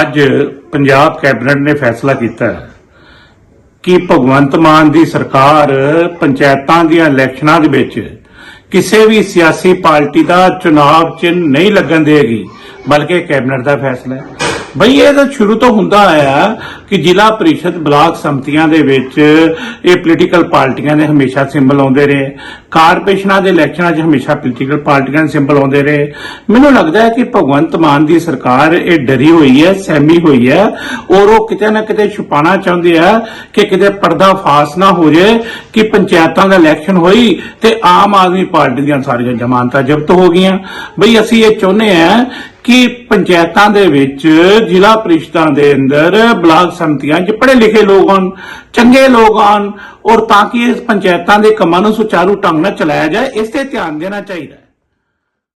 ਅੱਜ ਪੰਜਾਬ ਕੈਬਨਿਟ ਨੇ ਫੈਸਲਾ ਕੀਤਾ ਕਿ ਭਗਵੰਤ ਮਾਨ ਦੀ ਸਰਕਾਰ ਪੰਚਾਇਤਾਂ ਦੀਆਂ ਇਲੈਕਸ਼ਨਾਂ ਦੇ ਵਿੱਚ ਕਿਸੇ ਵੀ ਸਿਆਸੀ ਪਾਰਟੀ ਦਾ ਚੁਣਾਵ ਚਿੰਨ੍ਹ ਨਹੀਂ ਲੱਗਣ ਦੇਗੀ ਬਲਕਿ ਕੈਬਨਿਟ ਦਾ ਫੈਸਲਾ ਹੈ। ਬਈ ਇਹ ਤਾਂ ਸ਼ੁਰੂ ਤੋਂ ਹੁੰਦਾ ਆਇਆ ਕਿ ਜ਼ਿਲ੍ਹਾ ਪ੍ਰੀਸ਼ਦ ਬਲਾਕ ਸੰਮਤੀਆਂ ਦੇ ਵਿੱਚ ਇਹ ਪੋਲੀਟੀਕਲ ਪਾਰਟੀਆਂ ਦੇ ਹਮੇਸ਼ਾ ਸਿੰਬਲ ਆਉਂਦੇ ਰਹੇ। ਕਾਰਪੋਰੇਸ਼ਨਾਂ ਦੇ ਇਲੈਕਸ਼ਨਾਂ 'ਚ ਹਮੇਸ਼ਾ ਪੋਲੀਟੀਕਲ ਪਾਰਟੀਆਂ ਦੇ ਸਿੰਬਲ ਆਉਂਦੇ ਰਹੇ। ਮੈਨੂੰ ਲੱਗਦਾ ਹੈ ਕਿ ਭਗਵੰਤ ਮਾਨ ਦੀ ਸਰਕਾਰ ਇਹ ਡਰੀ ਹੋਈ ਹੈ, ਸਹਿਮੀ ਹੋਈ ਹੈ ਔਰ ਉਹ ਕਿਤੇ ਨਾ ਕਿਤੇ ਛੁਪਾਉਣਾ ਚਾਹੁੰਦੇ ਆ ਕਿ ਕਿਤੇ ਪਰਦਾ ਫਾਸ ਨਾ ਹੋ ਜਾਏ ਕਿ ਪੰਚਾਇਤਾਂ ਦਾ ਇਲੈਕਸ਼ਨ ਹੋਈ ਤੇ ਆਮ ਆਦਮੀ ਪਾਰਟੀ ਦੀਆਂ ਸਾਰੀਆਂ ਜ਼ਮਾਨਤਾਂ ਜ਼ਬਤ ਹੋ ਗਈਆਂ। ਬਈ ਅਸੀਂ ਇਹ ਚਾਹੁੰਦੇ ਆ ਕਿ ਪੰਚਾਇਤਾਂ ਦੇ ਵਿੱਚ ਜ਼ਿਲ੍ਹਾ ਪ੍ਰੀਸ਼ਦਾਂ ਦੇ ਅੰਦਰ ਬਲਾਕ ਸੰਮਤੀਆਂ 'ਚ ਪੜ੍ਹੇ ਲਿਖੇ ਲੋਕ ਆਉਣ, ਚੰਗੇ ਲੋਕ ਆਉਣ ਔਰ ਤਾਂ ਕਿ ਇਸ ਪੰਚਾਇਤਾਂ ਦੇ ਕੰਮਾਂ ਨੂੰ ਸੁਚਾਰੂ ਢੰਗ ਨਾਲ ਚਲਾਇਆ ਜਾਏ, ਇਸ ਤੇ ਧਿਆਨ ਦੇਣਾ ਚਾਹੀਦਾ ਹੈ।